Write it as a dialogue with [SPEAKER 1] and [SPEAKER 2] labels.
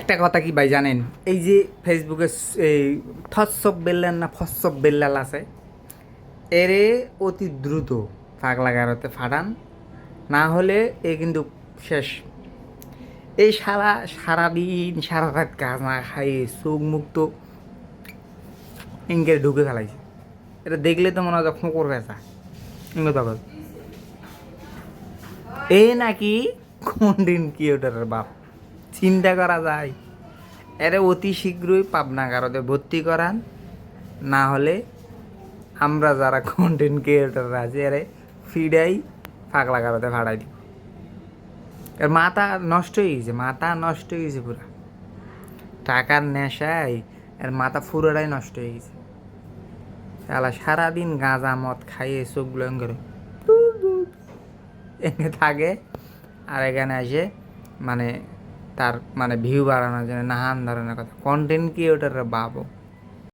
[SPEAKER 1] একটা কথা কি ভাই জানেন? এই যে ফেসবুকে এই থসব বেল্লাল না ফসব বেল্লাল আছে, এরে অতি দ্রুত পাগলা গারোতে ফাটান, না হলে এ কিন্তু শেষ। এই সারা, সারাদিন, সারা রাত কাজ না খাইয়ে চোখ মুক্ত তো ইঙ্গে ঢুকে ফেলাইছে। এটা দেখলে তো মনে হয় যখন করবে এ নাকি কোন দিন কি ওটার বাপ? চিন্তা করা যায়। এরে অতি শীঘ্রই পাবনা কারোতে ভর্তি করান। না হলে আমরা যারা কন্টেন্ট ক্রিয়েটার আছে, এরে ফিডাই পাগলা কারোতে ভাড়াই দিই এর মাথা নষ্ট হয়ে গেছে, মাথা নষ্ট হয়ে গেছে পুরা। টাকার নেশায় এর মাথা পুরোটাই নষ্ট হয়ে গেছে। শালা, সারাদিন গাঁজা মদ খাইয়ে চোখগুলো করে এখানে থাকে আর এখানে এসে মানে তার মানে ভিউ বাড়ানোর জন্য নানান ধরনের কথা। কন্টেন্ট ক্রিয়েটাররা বাবো।